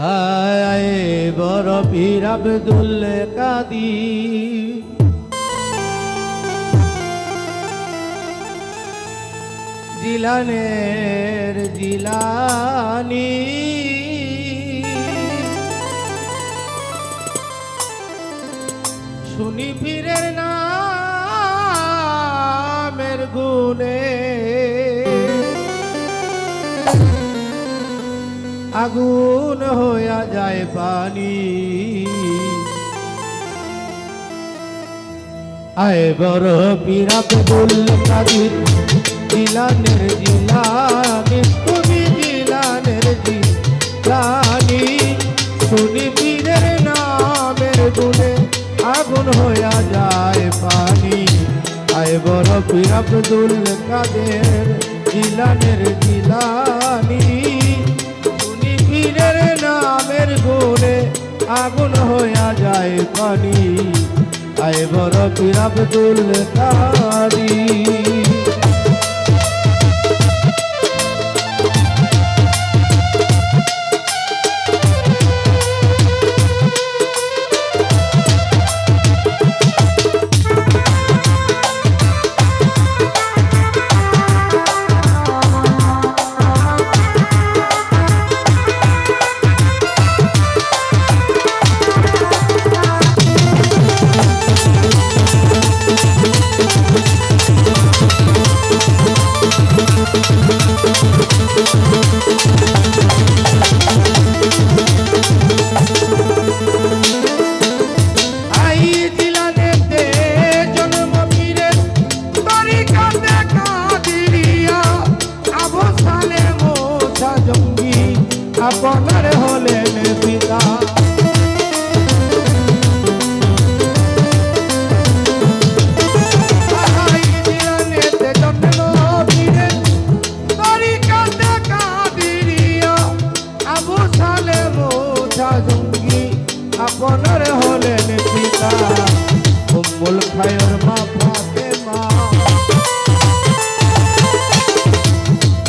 হায় বড় পীর আব্দুল কাদি জিলানের জিলানি। শুনি পীরের নামের গুনে আগুন হইয়া যায় পানি। আয় বড় পীর আব্দুল কাদির জিলানি, তুমি জিলানের জিলানি। শুনি পীরের নামের গুনে আগুন হইয়া যায় পানি। আয় বড় আব্দুল কাদের জিলানের জিলানি। পীরের নামের গুনে আগুন হইয়া যায় পানি। আয় বড় পীর আব্দুল কাদি। খায়র মা। ফাতেমা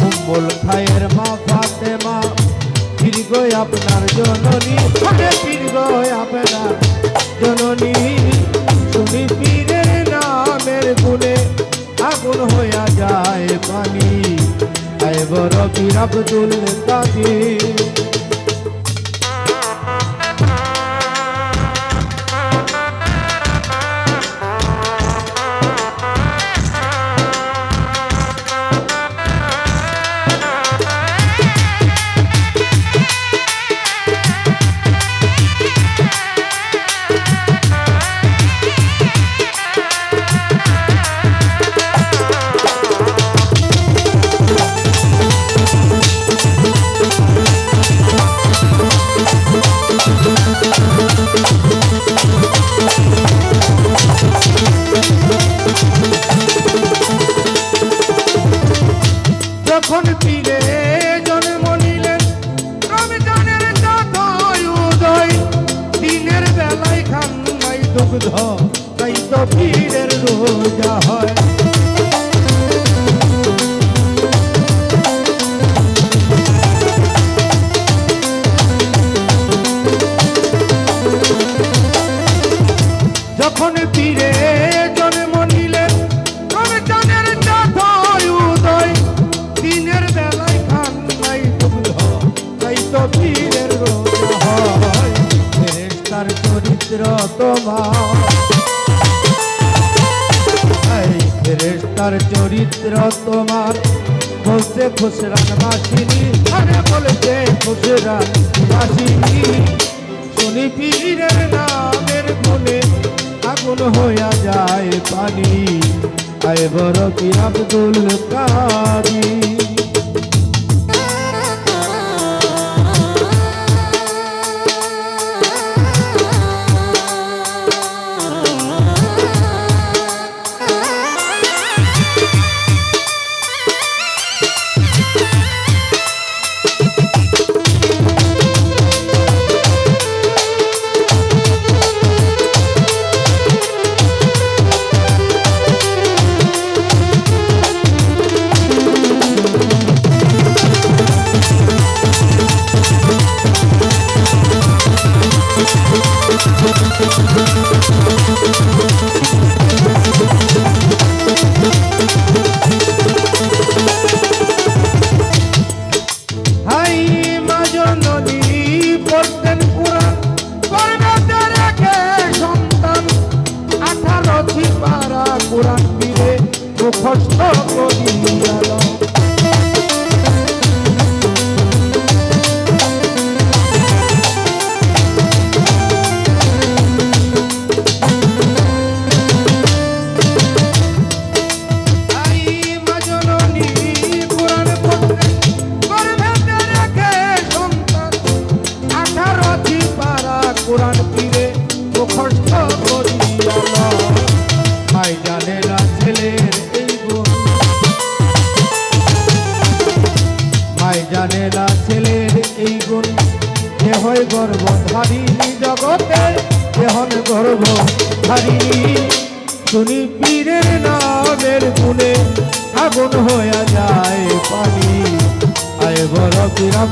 উম্মুল খায়ের মা। ফাতেমা দীর্ঘ আপনার জননী দীর্ঘ আপনার জননী। গুণে আগুন হইয়া যায় পানি। আয় বড় পীর আব্দুল চরিত্র তোমার। এই ফেরেশতার চরিত্র তোমার। বলছে খুশরান বাসিনী আরে বলছে খুশরান বাসিনী শুনি পীরের নামের গুণে আগুন হইয়া যায় পানি। আয় বড় পীর আব্দুল মুখস্থ করিয়া জানে না ছেলের এই গুণ। যে হয় গর্ব ধারিনি জগতে যে হন গর্ব ধারিনি শুনি পীরের নামের গুণে আগুন হয়ে যায় পানি। আয় বড় বিরাম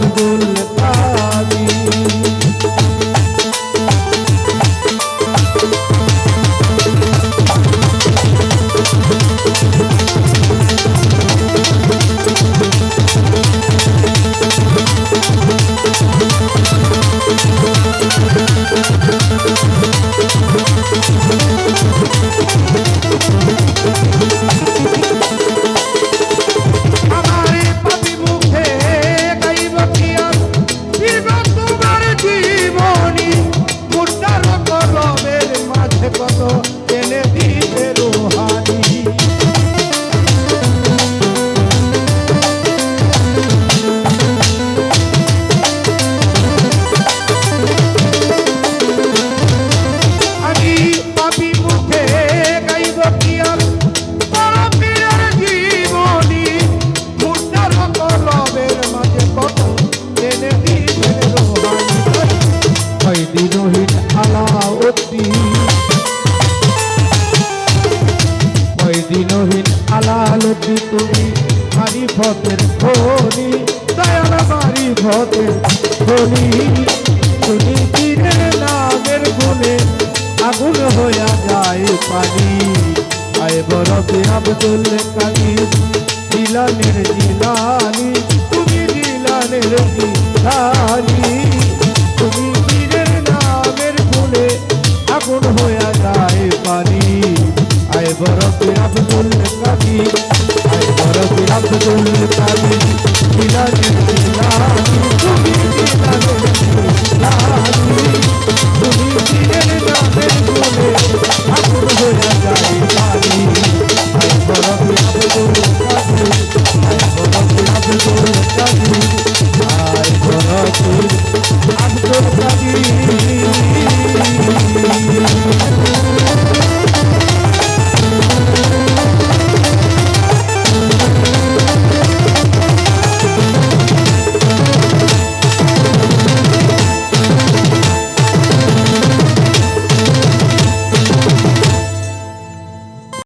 বলি শুনি তীরের নাগের গুণে আগুন হইয়া যায় পানি। আয় বরফে আব্দুল কাদির জিলানের জিলানি তুমি জিলানের জিলানি তুমি তীরের নাগের গুণে আগুন হইয়া যায় পানি, আয় বরফে আব্দুল কাদির, আয় বরফে আব্দুল কাদির জিলানের জিলানি